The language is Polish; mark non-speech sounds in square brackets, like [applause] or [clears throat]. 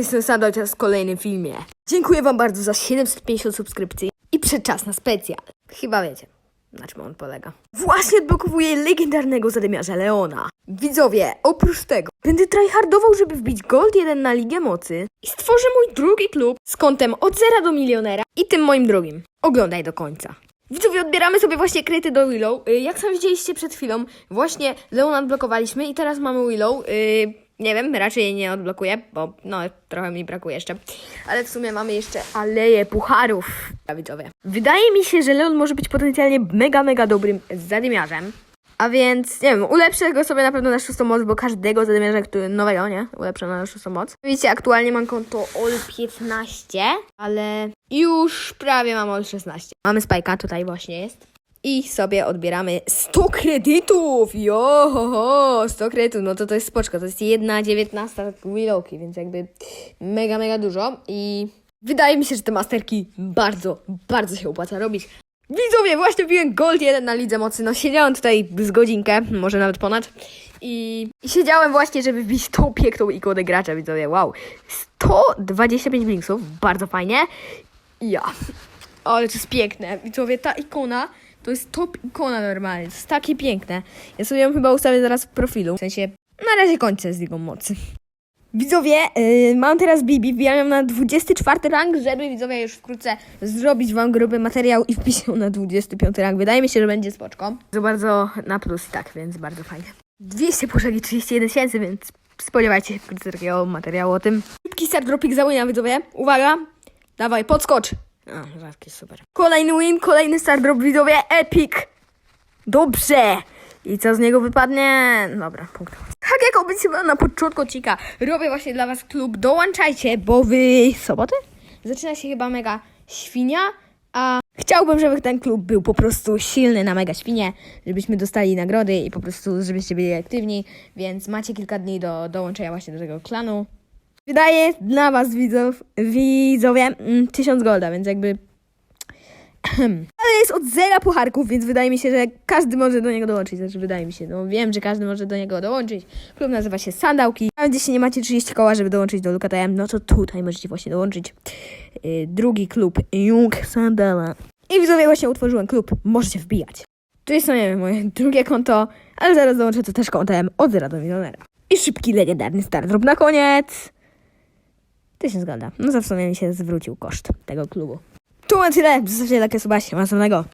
Strony Sandra, jest w kolejnym filmie. Dziękuję wam bardzo za 750 subskrypcji i przedczas na specjal. Chyba wiecie, na czym on polega. Właśnie odblokowuję legendarnego zadymiarza Leona. Widzowie, oprócz tego, będę tryhardował, żeby wbić Gold 1 na Ligę Mocy i stworzę mój drugi klub z kontem od zera do milionera i tym moim drugim. Oglądaj do końca. Widzowie, odbieramy sobie właśnie kryty do Willow. Y, Jak sam widzieliście przed chwilą, właśnie Leona odblokowaliśmy i teraz mamy Willow. Nie wiem, raczej jej nie odblokuję, bo no trochę mi brakuje jeszcze. Ale w sumie mamy jeszcze aleję pucharów, widzowie. Wydaje mi się, że Leon może być potencjalnie mega, mega dobrym zadymiarzem. A więc, nie wiem, ulepszę go sobie na pewno na szóstą moc, bo każdego zadymiarza, który nowego, nie? Ulepszę na szóstą moc. Widzicie, aktualnie mam konto OL 15, ale już prawie mam OL 16. Mamy spajka, tutaj właśnie jest. I sobie odbieramy 100 kredytów! Jo, ho, ho, 100 kredytów, no to to jest spoczko, to jest jedna dziewiętnasta Willowki, więc jakby mega, mega dużo i wydaje mi się, że te masterki bardzo, bardzo się opłaca robić. Widzowie, właśnie wbiłem Gold 1 na Lidze Mocy, no siedziałem tutaj z godzinkę, może nawet ponad i, i siedziałem właśnie, żeby wbić tą piękną ikonę gracza, widzowie, wow. 125 blinksów, bardzo fajnie. Ja. Ale to jest piękne. Widzowie, ta ikona to jest top ikona normalnie. To jest takie piękne. Ja sobie ją chyba ustawię zaraz w profilu. W sensie, na razie kończę z Ligą Mocy. Widzowie, yy, mam teraz Bibi, wbijam ją na 24 rank, żeby widzowie już wkrótce zrobić wam gruby materiał i wpisz ją na 25 rank. Wydaje mi się, że będzie spoczko. Za bardzo na plus tak, więc bardzo fajnie. 200 puszek i 31 tysięcy, więc spodziewajcie się wkrótce takiego materiału o tym. Szybki start dropik za widzowie. Uwaga, dawaj, podskocz. A, rzadki, super. Kolejny win, kolejny start drop, widzowie, epic. Dobrze. I co z niego wypadnie? Dobra, punkt. Tak jak obiecywałam na początku odcinka, robię właśnie dla was klub. Dołączajcie, bo wy soboty zaczyna się chyba mega świnia, a chciałbym, żeby ten klub był po prostu silny na mega świnie, żebyśmy dostali nagrody i po prostu żebyście byli aktywni, więc macie kilka dni do dołączenia właśnie do tego klanu. Wydaje dla was widzów, widzowie mm, 1000 golda, więc jakby [clears throat] ale jest od zera pucharków, więc wydaje mi się, że każdy może do niego dołączyć. Znaczy, wydaje mi się, no wiem, że każdy może do niego dołączyć. Klub nazywa się Sandałki. Nawet jeśli nie macie 30 koła, żeby dołączyć do LukaTM, no to tutaj możecie właśnie dołączyć. Yy, drugi klub, Young Sandala. I widzowie, właśnie utworzyłem klub. Możecie wbijać. Tu jest, no nie wiem, moje [laughs] drugie konto, ale zaraz dołączę to też kontem od zera do milionera. I szybki, legendarny start na koniec. To się zgadza. No za w sumie mi się zwrócił koszt tego klubu. Tu na tyle. Zostawcie takie suba. Następnego.